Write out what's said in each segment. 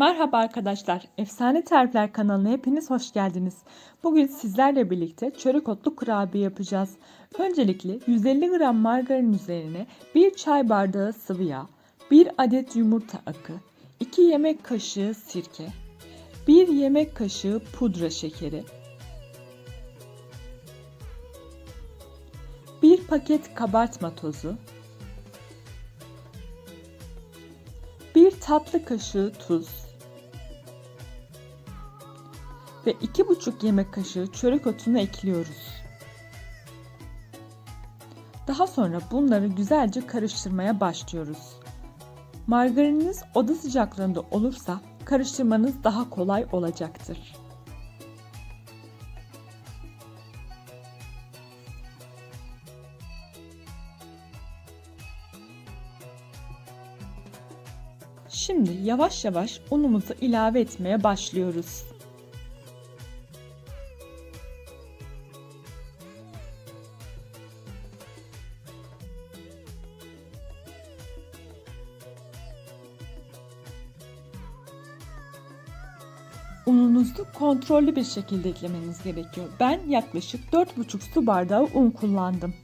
Merhaba arkadaşlar, Efsane Tarifler kanalına hepiniz hoş geldiniz. Bugün sizlerle birlikte çörek otlu kurabiye yapacağız. Öncelikle 150 gram margarin üzerine 1 çay bardağı sıvı yağ, 1 adet yumurta akı, 2 yemek kaşığı sirke, 1 yemek kaşığı pudra şekeri, 1 paket kabartma tozu, 1 tatlı kaşığı tuz ve 2,5 yemek kaşığı çörek otunu ekliyoruz. Daha sonra bunları güzelce karıştırmaya başlıyoruz. Margarininiz oda sıcaklığında olursa karıştırmanız daha kolay olacaktır. Şimdi yavaş yavaş unumuzu ilave etmeye başlıyoruz. Ununuzu kontrollü bir şekilde eklemeniz gerekiyor. Ben yaklaşık 4,5 su bardağı un kullandım.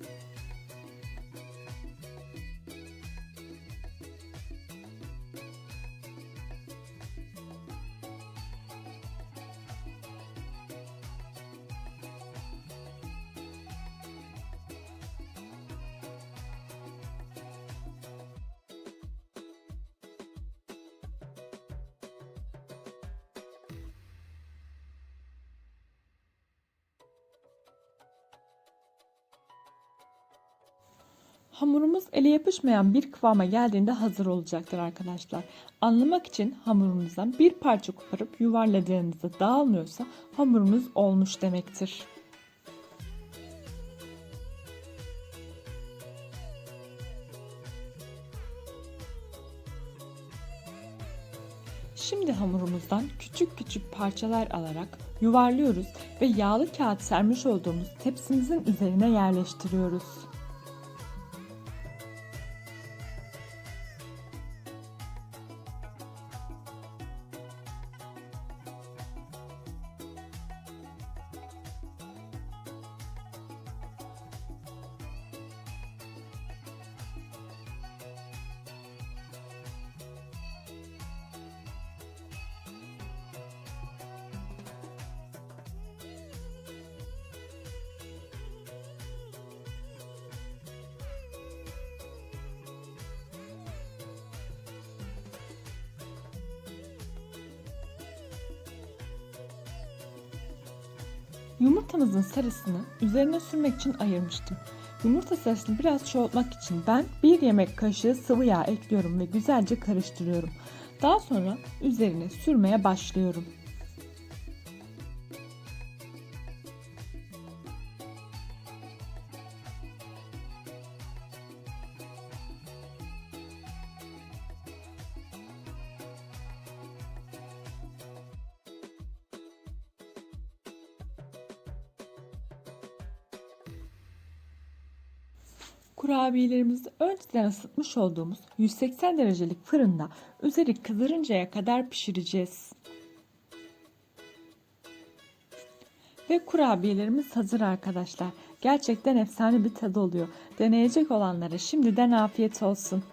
Hamurumuz ele yapışmayan bir kıvama geldiğinde hazır olacaktır arkadaşlar. Anlamak için hamurunuzdan bir parça koparıp yuvarladığınızda dağılmıyorsa hamurunuz olmuş demektir. Şimdi hamurumuzdan küçük küçük parçalar alarak yuvarlıyoruz ve yağlı kağıt sermiş olduğumuz tepsimizin üzerine yerleştiriyoruz. Yumurtamızın sarısını üzerine sürmek için ayırmıştım. Yumurta sarısını biraz çoğaltmak için ben bir yemek kaşığı sıvı yağ ekliyorum ve güzelce karıştırıyorum. Daha sonra üzerine sürmeye başlıyorum. Kurabiyelerimizi önceden ısıtmış olduğumuz 180 derecelik fırında üzeri kızarıncaya kadar pişireceğiz. Ve kurabiyelerimiz hazır arkadaşlar. Gerçekten efsane bir tadı oluyor. Deneyecek olanlara şimdiden afiyet olsun.